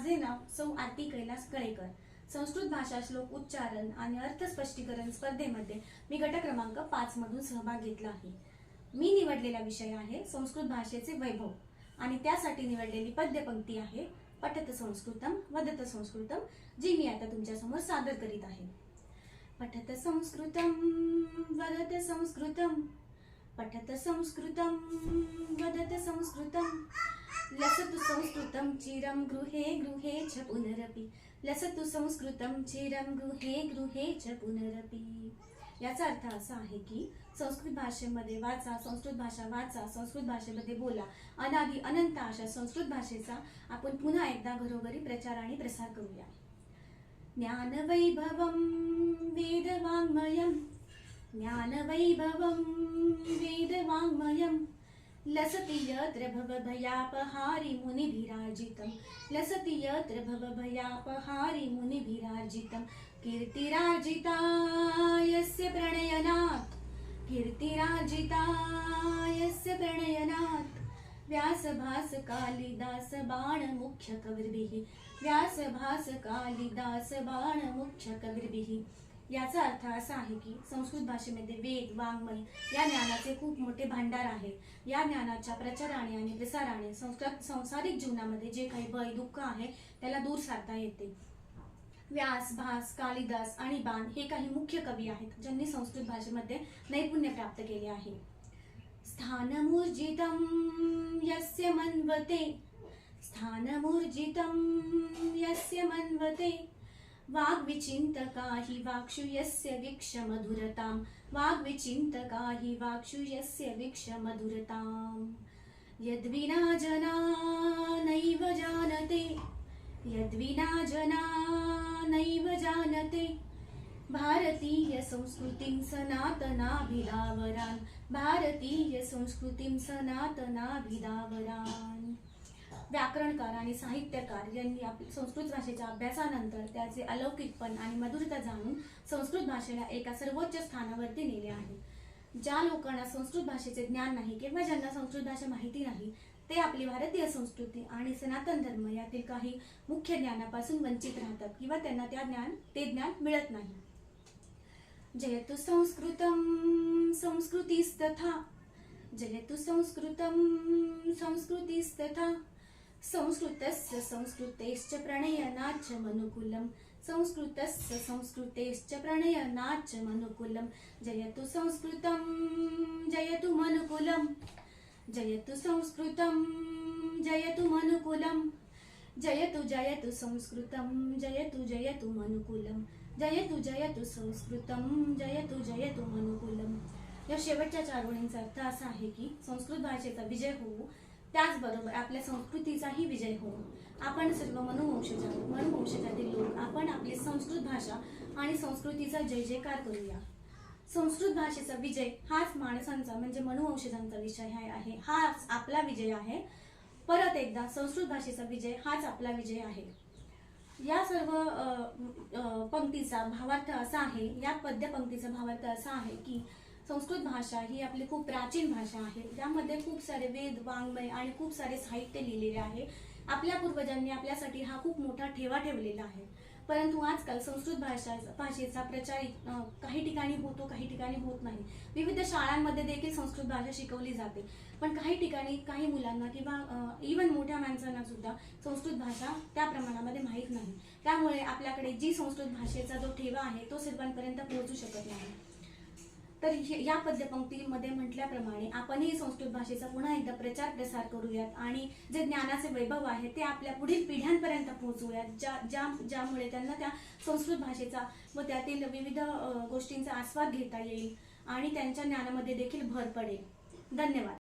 माझे नाव सौ आरती कैलास कळेकर. संस्कृत भाषा श्लोक उच्चारण आणि अर्थ स्पष्टीकरण स्पर्धेमध्ये मी गट क्रमांक पाच मधून सहभाग घेतला आहे. मी निवडलेला विषय आहे संस्कृत भाषेचे वैभव आणि त्यासाठी निवडलेली पद्यपंक्ती आहे पठत संस्कृतम वदत संस्कृतम जी मी आता तुमच्यासमोर सादर करीत आहे. पठत संस्कृतम वदत संस्कृतम पठत संस्कृतम वदत संस्कृतम लसतु संस्कृतं चिरं गृहे गृहे च पुनरपि। लसतु संस्कृतं चिरं गृहे गृहे च पुनरपि। याचा अर्थ असा आहे की संस्कृत भाषेमध्ये वाचा संस्कृत भाषा वाचा संस्कृत भाषेमध्ये बोला. अनादी अनंत अशा संस्कृत भाषेचा आपण पुन्हा एकदा घरोघरी प्रचार आणि प्रसार करूया. ज्ञानवैभवं वेदवाङ्मयम् ज्ञानवैभवं वेदवाङ्मयं लसति यत्र भवभयापहारि मुनिभिराजितं लसति यत्र भवभयापहारि मुनिभिराजितं कीर्तिराजिता यस्य प्रणयनात्। कीर्तिराजिता यस्य प्रणयनात्। व्यासभासकालिदासबाणमुख्यकविर्भिः। व्यासभासकालिदासबाणमुख्यकविर्भिः। याचा अर्थ असा आहे की संस्कृत भाषेमध्ये वेद वाङ्मय या ज्ञानाचे खूप मोठे भांडार आहे. या ज्ञानाच्या प्रचाराने आणि प्रसाराने संस्कृत संसारिक जीवनामध्ये जे काही भय दुःख आहे त्याला दूर सारता येते. व्यास भास कालिदास आणि बाण हे काही मुख्य कवी आहेत ज्यांनी संस्कृत भाषेमध्ये नैपुण्य प्राप्त केले आहे. स्थानमूर्जितं यस्य मन्वते स्थानमूर्जितं यस्य मन्वते वाग्विचिन्तका हि वाक्षुयस्य वीक्षमधुरतां वाग्विचिन्तका हि वाक्षुयस्य वीक्षमधुरताम्। यद्विना जना नैव जानते यद्विना जना नैव जानते। भारतीय संस्कृतिं सनातनाभिदावरान् भारतीय संस्कृतिं सनातनाभिदावरान् व्याकरणकार आणि साहित्यकार यांनी आपल्या संस्कृत भाषेच्या अभ्यासानंतर त्याचे अलौकिकपण आणि मधुरता जाणून संस्कृत भाषेला एका सर्वोच्च स्थानावरती नेले आहे. ज्या लोकांना संस्कृत भाषेचे ज्ञान नाही किंवा ज्यांना संस्कृत भाषा माहिती नाही ते आपली भारतीय संस्कृती आणि सनातन धर्म यातील काही मुख्य ज्ञानापासून वंचित राहतात किंवा त्यांना त्या ज्ञान ते ज्ञान मिळत नाही. जयतु संस्कृतम संस्कृतीस्तथा जयतु संस्कृतम संस्कृतीस्तथा संस्कृतस्य संस्कृतेश्च प्रणयनाच्च मनुकुलं संस्कृतस्य संस्कृतेश्च प्रणयनाच्च मनुकुलं जयतु संस्कृतं जयतु मनुकुलं जयतु संस्कृतं जयतु मनुकुलं जयतु जयतु संस्कृतं जयतु जयतु मनुकुलं जयतु जयतु संस्कृतं जयतु जयतु मनुकुलं या शेवटच्या चार ओळींचा अर्थ असा आहे की संस्कृत भाषेचा विजय होऊ त्याचबरोबर आपल्या संस्कृतीचाही विजय होऊन आपण सर्व मनुवंशज आहोत मनुवंशजातील लोक आपण आपली संस्कृत भाषा आणि संस्कृतीचा जय जयकार करूया. संस्कृत भाषेचा विजय हाच माणसांचा म्हणजे मनुवंशजांचा विषय आहे. हाच आपला विजय आहे. परत एकदा संस्कृत भाषेचा विजय हाच आपला विजय आहे. या सर्व पंक्तीचा भावार्थ असा आहे या पद्यपंक्तीचा भावार्थ असा आहे की संस्कृत भाषा ही आपली खूप प्राचीन भाषा आहे. ज्यामध्ये खूप सारे वेद वाङ्मय आणि खूप सारे साहित्य लिहिलेले आहे. आपल्या पूर्वजांनी आपल्यासाठी हा खूप मोठा ठेवा ठेवलेला आहे. परंतु आजकाल संस्कृत भाषा भाषेचा प्रचार काही ठिकाणी होतो काही ठिकाणी होत नाही. विविध शाळांमध्ये देखील संस्कृत भाषा शिकवली जाते. पण काही ठिकाणी काही मुलांना किंवा इवन मोठ्या माणसांना सुद्धा संस्कृत भाषा त्या प्रमाणामध्ये माहीत नाही. त्यामुळे आपल्याकडे जी संस्कृत भाषेचा जो ठेवा आहे तो सर्वांपर्यंत पोहोचू शकत नाही. तर हे- या पद्यपंक्तीमध्ये म्हटल्याप्रमाणे आपणही संस्कृत भाषेचा पुन्हा एकदा प्रचार प्रसार करूयात आणि जे ज्ञानाचे वैभव आहे ते आपल्या पुढील पिढ्यांपर्यंत पोहोचवूयात ज्या ज्या ज्यामुळे त्यांना त्या संस्कृत भाषेचा व त्यातील विविध गोष्टींचा आस्वाद घेता येईल आणि त्यांच्या ज्ञानामध्ये देखील भर पडेल. धन्यवाद.